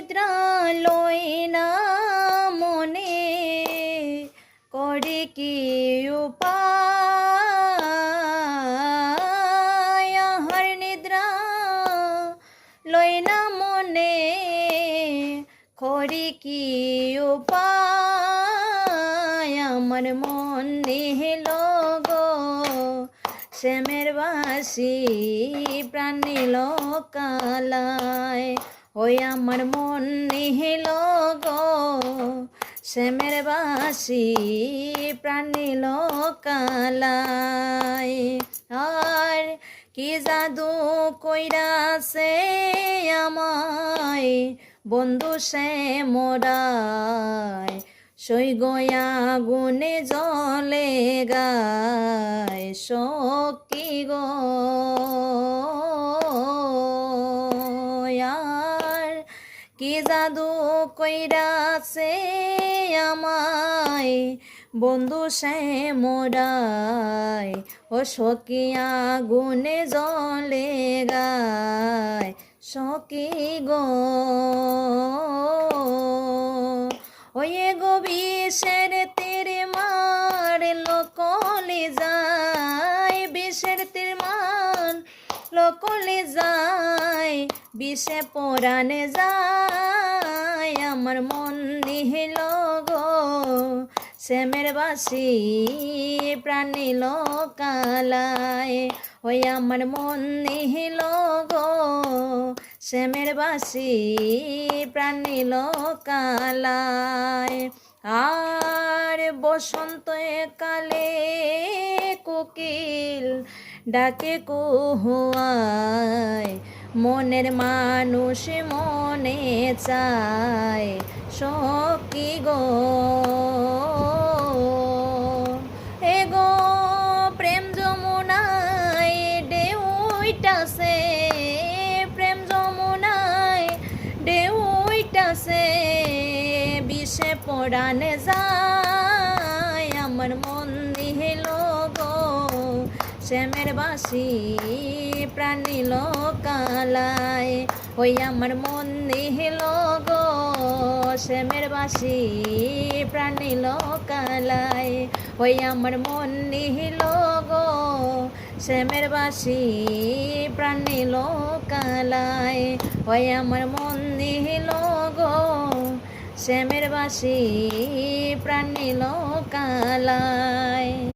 নিদ্রা লই না মনে। করে কি উপায়? আহার নিদ্রা না মনে। করি কি উপায়? মন নিহিল গো শ্যামের বাসি প্রাণ নিল কালায় ওই আমার মন নিহিল গো, শ্যামের বাসি প্রাণ নিল কালায় আর কি জাদু কইরাছে আমায়, বন্ধু সে মোরায়। সই গয়া গুনে জলে গায় সকি গো? কি জাদু কইরাছে আমায়? বন্ধু সে মোরায় ও সকিয়া গুনে জলে গায়। সকি গো, ওয়ে গো বিষের তীর মার লোকলে যায়। বিষের তীর মার লোকলে যায়। বিষে পরাণে যায়, আমার মন নিহিল গো। শ্যামের বাসি প্রাণী কালায় ওই আমার মন নিহিল গো। শ্যামের বাসি প্রাণী কালায় আর বসন্ত কালে কোকিল ডাকে কুহুয়ায়। মনের মানুষ মনে চায় সকি গো? এ গো প্রেম যমুনায় ডেউইটাছে প্রেম যমুনায় ডেউইটাছে বিষে পড়ানে যায় আমার মন শ্যামের বাসি প্রাণী কালায় ওই আমার মন নিহিল গো শ্যামের বাসি প্রাণী কালায় ওই আমার মন নিহিল গো শ্যামের বাসি প্রাণী কালায় ওই আমার মন নিহিল গো শ্যামের বাসি প্রাণী কালায়